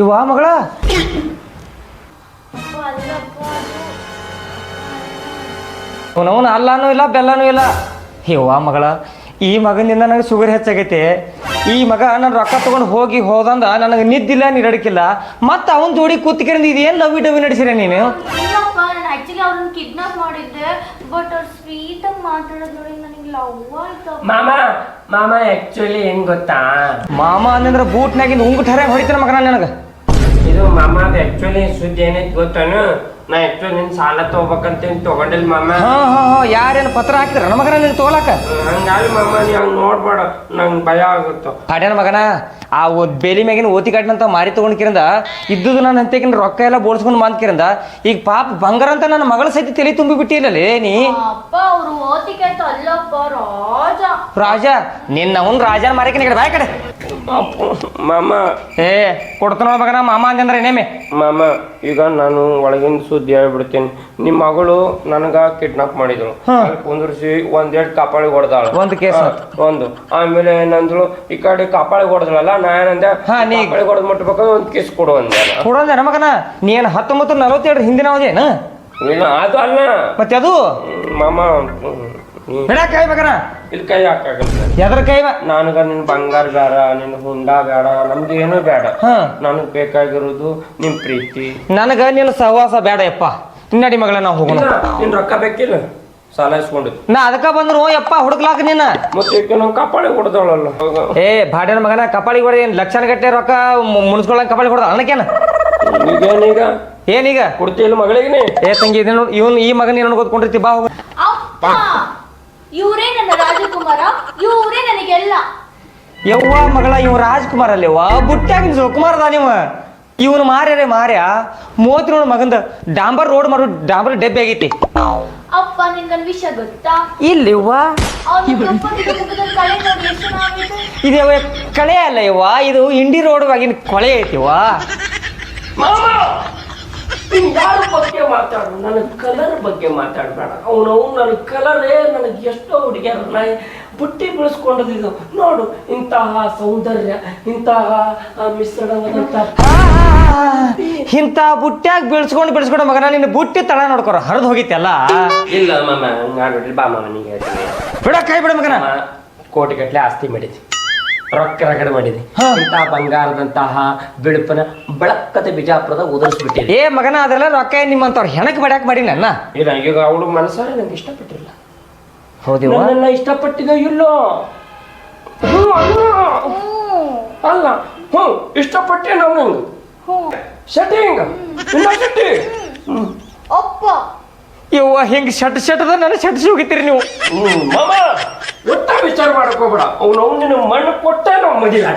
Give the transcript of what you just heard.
ಇವ ಮಗಳ. ಅವನವನು ಅಲ್ಲನೂ ಇಲ್ಲ, ಬೆಲ್ಲನೂ ಇಲ್ಲ. ಇವ ಮಗಳ, ಈ ಮಗನಿಂದ ನನಗೆ ಶುಗರ್ ಹೆಚ್ಚಾಗೈತೆ. ಈ ಮಗ ನಾನು ರೊಕ್ಕ ತಗೊಂಡು ಹೋಗಿ ಹೋದಂದ ನನಗೆ ನಿದ್ದಿಲ್ಲ, ನೀರಡಿಕಿಲ್ಲ. ಮತ್ತೆ ಅವನ ಜೋಡಿ ಕೂತ್ಕೊಂಡು ಇದೇನು ಲವ್ ಡವಿ ನಡೆಸಿರ ನೀನು? ಕಿಡ್ನಾಪ್ ಮಾಡಿದ್ದೆ. ಸ್ವೀಟ್ ಆಗಿ ಮಾತಾಡೋದು ನನಗೆ ಲವ್ ಆಯ್ತು ಮಾಮ ಮಾಮ ಆಕ್ಚುಲಿ ಹೆಂಗ್ ಗೊತ್ತಾ? ಮಾಮ ಅಂದ್ರೆ ಬೂಟ್ನಾಗಿಂದ ಉಂಗ್ ಠರೆ ಹೊಡಿತಾನೆ ಮಗನ ನನಗೆ. ಇದು ಮಾಮ ಆಕ್ಚುಲಿ ಸುದ್ದಿ ಏನೈತಿ ಗೊತ್ತಾನು? ನಾ ನಿನ್ ಸಾಲ ತಗೋಬೇಕಂತ ಏನ್ ತಗೊಂಡಿಲ್ಲ ಮಾಮ? ಹಾ ಹಾ ಹಾ ಯಾರೇನು ಪತ್ರ ಹಾಕಿದ್ರ? ನನ್ನ ಮಗನ ನೀನು ತಗೊಳಕ ಹಂಗಾಗಿ ಮಾಮ ನೀ ಹಂಗ್ ನೋಡ್ಬೇಡ. ನಂಗ್ ಭಯ ಆಗುತ್ತ. ಹಾಡ್ಯಾನ ಮಗನ? ಆ ಒದ್ ಬೇಲಿ ಮ್ಯಾಗಿನ ಓತಿ ಕಟ್ಟಿನಂತ ಮಾರಿ ತಗೊಂಡ್ಕಿರಂದ ಇದ್ದುದು ನಾನು ಅಂತೇಕಿನ ರೊಕ್ಕ ಎಲ್ಲ ಬೋಳ್ಸ್ಕೊಂಡು ಮಾಂತಿರಂದ ಈಗ ಪಾಪ ಬಂಗಾರ ಅಂತ ನನ್ನ ಮಗಳ ಸಹಿತ ತಲೆ ತುಂಬಿ ಬಿಟ್ಟಿಲ್ಲಲೇ ನೀ? ಅಪ್ಪ ಅವ್ರು ಓತಿಕೆ ಅಲ್ಲಪ್ಪ ರಾಜ. ರಾಜ ನಿನ್ನ ಅವನ್ ರಾಜನ ಮಾರಕಿನ ಕಡೆ ಬಾಯ್ ಕಡೆ. ಮಾಮ. ಏ ಕೊಡ್ತಾನ ಮಗನ ಮಾಮ ಅಂತಂದ್ರೆ ಏನೇಮೆ ಮಾಮ ಈಗ ನಾನು ಒಳಗಿನ ಸುದ್ದಿ ಹೇಳ್ಬಿಡ್ತೀನಿ. ನಿಮ್ಮ ಮಗಳು ನನಗ ಕಿಡ್ನಾಪ್ ಮಾಡಿದ್ರು. ಅಲ್ಲಿ ಕುಂದ್ರಿಸಿ ಒಂದೆರಡು ಕಾಪಾಳಿ ಹೊಡೆದಾಳ. ಒಂದ್ ಕೇಸ್ ಆತು. ಒಂದು. ಆಮೇಲೆ ಏನಂದ್ರು ಈ ಕಡೆ ಕಾಪಾಳಿ ಹೊಡೆದಳಲ್ಲ ನಾ ಏನಂದೆ ಹಾ, ನೀ- ಕಾಪಾಳಿ ಹೊಡೆದ್ ಮುಟ್ಬೇಕಾದ್ರೆ ಒಂದು ಕೇಸ್ ಕೊಡು ಅಂದೆ ನಾ. ನನ್ನ ಮಗನ? ನೀ ಏನು ಹತ್ತೊಂಬತ್ತು ನಲವತ್ತೆರಡು ಹಿಂದಿನ ಅವದೇನು ಇಲ್ಲ ಅದು ಅಲ್ಲ. ಮತ್ತೆ ಅದು ಮಾಮ ಹ್ಮ್, ಬಿಡ ಕೈ ಇಲ್ಲಿ ಕೈ ಹಾಕಾಗಲ್ಲ. ಎದ್ರ ಕೈ ನನಗ ನಿನ್ ಬಂಗಾರ ಬೇಡ ನಿನ್ ಹುಂಡಾ ಬೇಡ ನಮ್ದು ಏನೂ ಬೇಡ. ಹಾ. ನನಗ್ ಬೇಕಾಗಿರೋದು ನಿಮ್ ಪ್ರೀತಿ. ನನಗ ನಿನ್ನ ಸಹವಾಸ ಬೇಡ ಯಪ್ಪ ನಡಿ ಮಗಳ ನಾವು ಹೋಗೋಣ. ಇಲ್ಲ, ನಿನ್ ರೊಕ್ಕ ಬೇಕಿಲ್ಲ. ಸಾಲ ಇಸ್ಕೊಂಡು. ನಾ ಅದಕ್ಕ ಬಂದ್ರು ಯಪ್ಪ ಹುಡುಕ್ಲಾಕ ನೀನ ಮತ್ತೆ ಈಗ ನಾವು ಕಾಪಾಳಿ ಹೊಡೆದವಳಲ್ಲ ಏ ಭಾಡ್ಯನ ಮಗನ ಕಪಾಳಿ ಹೊಡೆ ಏನ್ ಲಕ್ಷಣ ಗಟ್ಟೆ ರೊಕ್ಕ ಮುನ್ಸ್ಕೊಳಂಗ್ ಕಪಾಳಿ ಹೊಡೆದ ಅಣ್ಣಕೇನ ಈಗೇನೀಗ? ಏನೀಗ? ಕೊಡ್ತಿಲ್ಲ ಮಗಳಿಗೆ ಏ ತಂಗಿ ಇದನ್ನ ನೋಡ್ ಇವನ್ ಈ ಮಗನ ಏನೋ ಗೊತ್ಕೊಂಡಿರ್ತಿ ಬಾ ಹೋಗ. ಅಪ್ಪ! ಇವರೇ ನನ್ನ ರಾಜಕುಮಾರ ಇವರೇ ನನಗೆಲ್ಲ. ಯವ್ವ ಮಗಳ ಇವ್ ರಾಜ್ಕುಮಾರ್ ಅಲ್ಲೇವ ಬುಟ್ಟಾಗಿ ಸುಕುಮಾರ್ ಅದ ನೀವು? ಇವನು ಮಾರ್ಯಾರೆ ಮಾರ್ಯ? ಮೂವತ್ತು ನೋಡು ಮಗಂದ ಡಾಂಬರ್ ರೋಡ್ ಮಾಡು ಡಾಂಬರ್ ಡೆಬ್ಬೆ ಆಗೈತಿ. ಅಪ್ಪ ನಿನ್ಗೊಂದು ವಿಷಯ ಗೊತ್ತಾ? ಇಲ್ಲಿವ್ವ? ಅವ್ನು ಕೆಂಪಗಿದ್ದ ಮುಖದಲ್ಲಿ ಕಳೆ ನೋಡಿ ಎಷ್ಟು ಇದು? ಕಳೆ ಅಲ್ಲ ಯವ್ವ ಇದು ಇಂಡಿ ರೋಡ್ ಆಗಿನ ಕೊಳೆ ಐತಿವ್ವ. ಮಾಮ! ನೀನ್ ಯಾರ ಬಗ್ಗೆ ಮಾತಾಡು ನನ್ನ ಕಲರ್ ಬಗ್ಗೆ ಮಾತಾಡ್ಬೇಡ. ಅವನು ನನ್ನ ಕಲರೇ ನನಗೆ ಎಷ್ಟೋ ಹುಡುಗಿಯರು ನಾ ಬುಟ್ಟಿ ಬೆಳೆಸ್ಕೊಂಡಿದ್ದು ನೋಡು ಇಂತಹ ಸೌಂದರ್ಯ ಇಂತಹ ಮಿಶ್ರಣವಾದಂತಹ ಇಂಥ ಬುಟ್ಟ್ಯಾಗ ಬೆಳೆಸ್ಕೊಂಡು ಬೆಳೆಸ್ಕೊಂಡು ಮಗನ ನಿನ್ನ ಬುಟ್ಟಿ ತಳ ನೋಡ್ಕೊರ ಹರಿದು ಹೋಗಿತ್ತಲ್ಲ ಇಲ್ಲ ಮಾಮ ಹಂಗಾಡ್ಬಿಡ್ರಿ ಬಾ ಮಾಮ ನೀಗೆ ಹೇಳ್ತೀನಿ. ಬಿಡ ಕೈ ಬಿಡ ಮಗನ. ಕೋಟಿ ಗಟ್ಟಲೆ ಆಸ್ತಿ ಮಾಡಿದ್ವಿ. ರೊಕ್ಕ ರಗಡೆ ಮಾಡಿದೆ. ಇಂತಹ ಬಂಗಾರದಂತಹ ಬಿಳುಪನ ಬೆಳಕತೆ ಬಿಜಾಪುರದ ಉದರಿಸ್ಬಿಟ್ಟಿದೆ. ಏ ಮಗನ ಅದೆಲ್ಲ ರೊಕ್ಕ ನಿಮ್ಮಂತವ್ರು ನಿಮ್ಮಂತವ್ರ ಹೆಣಕ್ ಬಡ್ಯಾಕ್ ಮಾಡಿ ನನ್ನ ಇಲ್ಲ ಈಗ ಅವಳು ಮನಸ್ಸಾರೆ ನಂಗೆ ಇಷ್ಟಪಟ್ಟಿಲ್ಲ. ಹೌದಿವ ನನ್ನ ಇಷ್ಟಪಟ್ಟಿದೋ ಇಲ್ಲೋ? ಹ್ಞೂ ಅಲ್ಲ? ಅಲ್ಲ ಹ್ಞೂ ಇಷ್ಟಪಟ್ಟೆ ನಾವು ನಂಗೆ ಶೆಟ್ಟಿಂಗ್ ಇಲ್ಲ ಶೆಟ್ಟಿ ಹ್ಮ್. ಅಪ್ಪ ಯವ್ವ ಹಿಂಗ್ ಶಟ್ ಶಟದ ನನ್ನ ಶಟ್ಸಿ ಹೋಗಿತ್ತೀರಿ ನೀವು. ಮಾಮ. ಒಟ್ಟ ವಿಚಾರ ಮಾಡಕ್ ಅವ್ನು ಅವ್ನು ನಿನ್ನ ಮಣ್ಣು ಕೊಟ್ಟೆ ನಾವು ಮದುವೆ?